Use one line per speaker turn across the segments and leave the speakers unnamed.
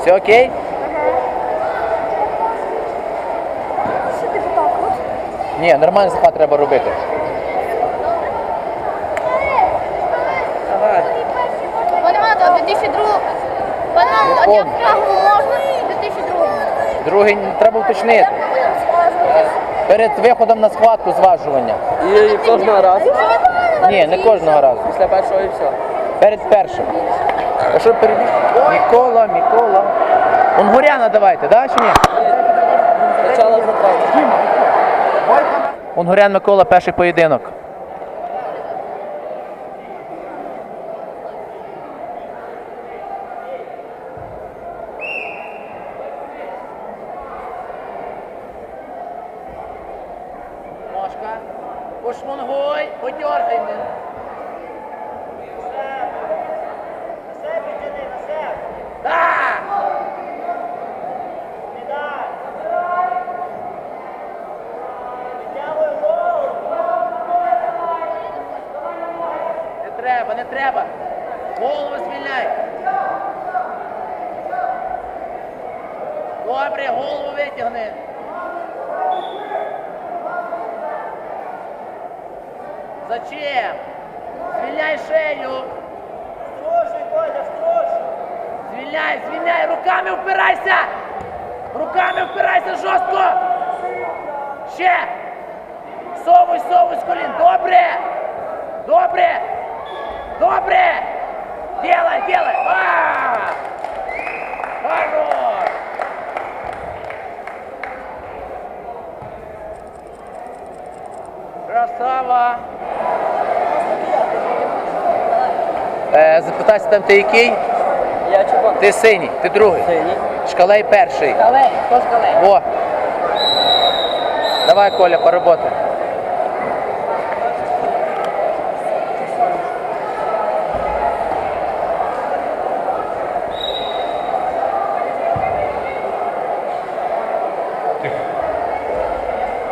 Все окей?
Що ти от?
Ні, нормальний захват треба робити.
Давай.
Пане Мато, 2002. Пане Мато, а як можна 2002?
Другий треба уточнити. Перед виходом на схватку зважування.
І кожного разу?
Ні, не кожного разу.
Після першого і все.
Перед першим. А що перебіг? Микола, Микола. Унгуряна давайте, да, чи ні? Унгурян Микола, перший поєдинок. Ножка. Пошмонгуй, подергай мене. Треба, не треба. Голову звільняй. Добре, голову витягни. Зачем? Звільняй шею.
Строжий, Коля, строжий.
Звільняй, звільняй, руками впирайся! Руками впирайся жорстко! Ще! Совуй, совуй з колін. Добре! Добре! Добре! Делай, делай! А! Хорош! Красава! Е, запитайся там ти який?
Я чупак.
Ти синій, ти другий.
Синій.
Шкалей перший.
Калей, хто ж калей?
О! Давай, Коля, поработай.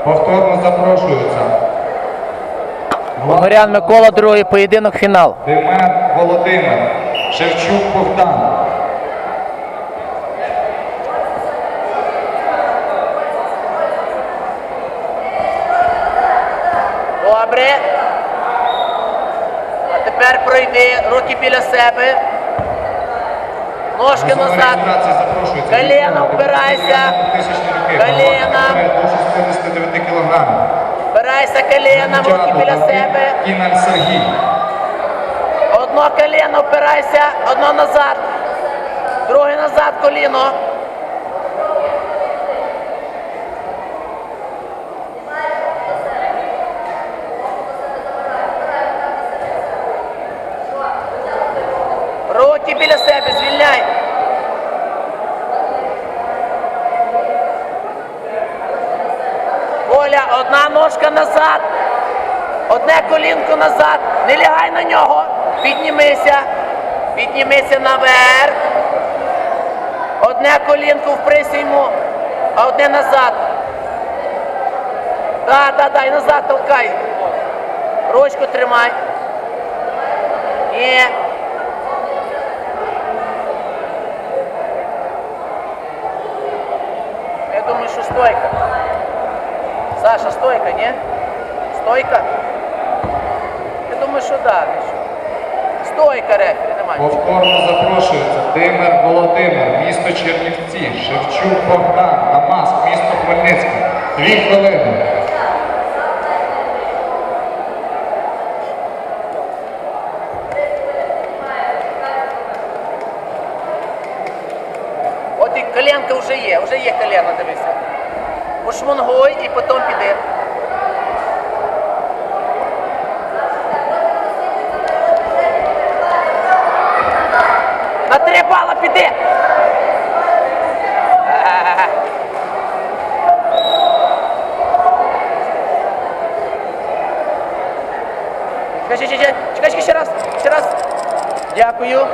Повторно запрошується
Горян Микола, другий поєдинок, фінал.
Демет Володимир, Шевчук Богдан.
Добре. А тепер пройди, руки біля себе. Ножки назад.
реєстрації запрошується.
Коліна. Коліна.
До 69 кілограмів.
Впирайся коліном, руки біля себе.
Кіналь Сергій.
Одно коліно впирайся, одно назад. Друге назад коліно. Руки біля себе, звільняй. Оля, одна ножка назад. Одне колінко назад. Не лягай на нього. Піднімися. Піднімися наверх. Одне колінко вприся йому, а одне назад. Да, да, да, і назад толкай. Ручку тримай. Ні. Я думаю, що стойка. Саша, стойка, ні? Стойка? Я думаю, що да. Стойка, рефері, немає.
Повторно запрошується Димир Володимир, місто Чернівці, Шевчук Богдан, Дамаск, місто Хмельницький. Дві хвилини.
От і коленка вже є, вже є колено, дивися. Пошмонгуй і потім піди. На три бала. Чекай, чекай, чекай, чекай, чекай, ще раз, ще раз. Дякую.